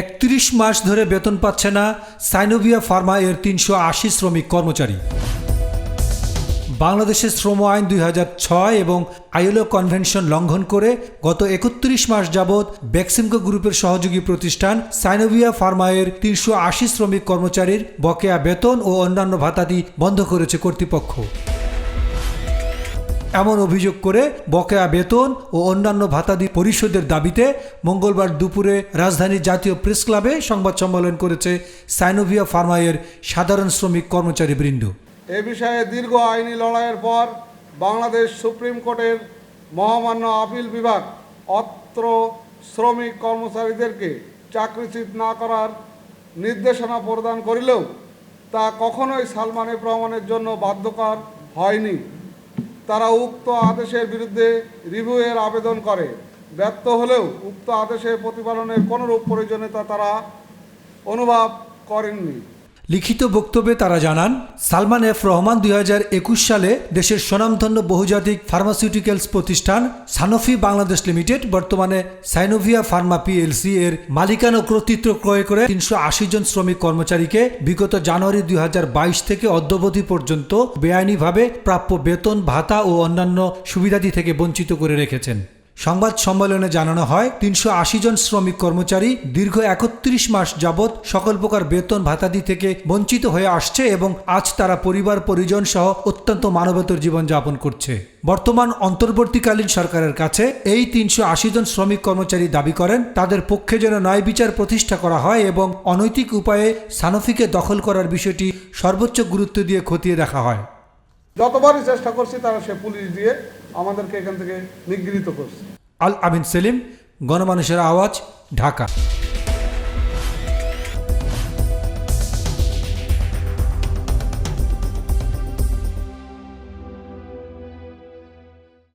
একত্রিশ মাস ধরে বেতন পাচ্ছে না সাইনোভিয়া ফার্মা এর তিনশো আশি শ্রমিক কর্মচারী। বাংলাদেশের শ্রম আইন দুই এবং আইএলও কনভেনশন লঙ্ঘন করে গত একত্রিশ মাস যাবৎ বেক্সিমকো গ্রুপের সহযোগী প্রতিষ্ঠান সাইনোভিয়া ফার্মায়ের তিনশো আশি শ্রমিক কর্মচারীর বকেয়া বেতন ও অন্যান্য ভাতাদি বন্ধ করেছে কর্তৃপক্ষ। এমন অভিযোগ করে বকেয়া বেতন ও অন্যান্য ভাতাদি পরিশোধের দাবিতে মঙ্গলবার দুপুরে রাজধানীর জাতীয় প্রেস ক্লাবে সংবাদ সম্মেলন করেছে সাইনোভিয়া ফার্মায়ের সাধারণ শ্রমিক কর্মচারী বৃন্দ। এ বিষয়ে দীর্ঘ আইনি লড়াইয়ের পর বাংলাদেশ সুপ্রিম কোর্টের মহামান্য আপিল বিভাগ অত্র শ্রমিক কর্মচারীদেরকে চাকরিচ্যুত না করার নির্দেশনা প্রদান করিলেও তা কখনোই সালমানে প্রমাণের জন্য বাধ্যকর হয়নি। তারা উক্ত আদেশের বিরুদ্ধে রিভিউয়ের আবেদন করে। ব্যর্থ হলেও উক্ত আদেশের প্রতিপালনের কোনোরূপ প্রয়োজনীয়তা তারা অনুভব করেননি। লিখিত বক্তব্যে তারা জানান, সালমান এফ রহমান দুই হাজার একুশ সালে দেশের স্বনামধন্য বহুজাতিক ফার্মাসিউটিক্যালস প্রতিষ্ঠান সানোফি বাংলাদেশ লিমিটেড, বর্তমানে সাইনোভিয়া ফার্মা পিএলসি এর মালিকানা কর্তৃত্ব ক্রয় করে তিনশো আশি জন শ্রমিক কর্মচারীকে বিগত জানুয়ারি দুই হাজার বাইশ থেকে অদ্যবধি পর্যন্ত বেআইনিভাবে প্রাপ্য বেতন, ভাতা ও অন্যান্য সুবিধাদি থেকে বঞ্চিত করে রেখেছেন। সংবাদ সম্মেলনে জানানো হয়, তিনশো আশি জন শ্রমিক কর্মচারী দীর্ঘ একত্রিশ মাস যাবৎ সকল প্রকার বেতন ভাতাদি থেকে বঞ্চিত হয়ে আসছে এবং আজ তারা পরিবার, পরিজন সহ অত্যন্ত মানবতর জীবনযাপন করছে। বর্তমান অন্তর্বর্তীকালীন সরকারের কাছে এই তিনশো আশি জন শ্রমিক কর্মচারী দাবি করেন, তাদের পক্ষে যেন ন্যায় বিচার প্রতিষ্ঠা করা হয় এবং অনৈতিক উপায়ে সানফিকে দখল করার বিষয়টি সর্বোচ্চ গুরুত্ব দিয়ে খতিয়ে দেখা হয়। যতবারই চেষ্টা করছি তারা সে পুলিশ দিয়ে আমাদেরকে এখান থেকে নিগৃহীত করছে। আল আমিন সেলিম, গণমানুষের আওয়াজ, ঢাকা।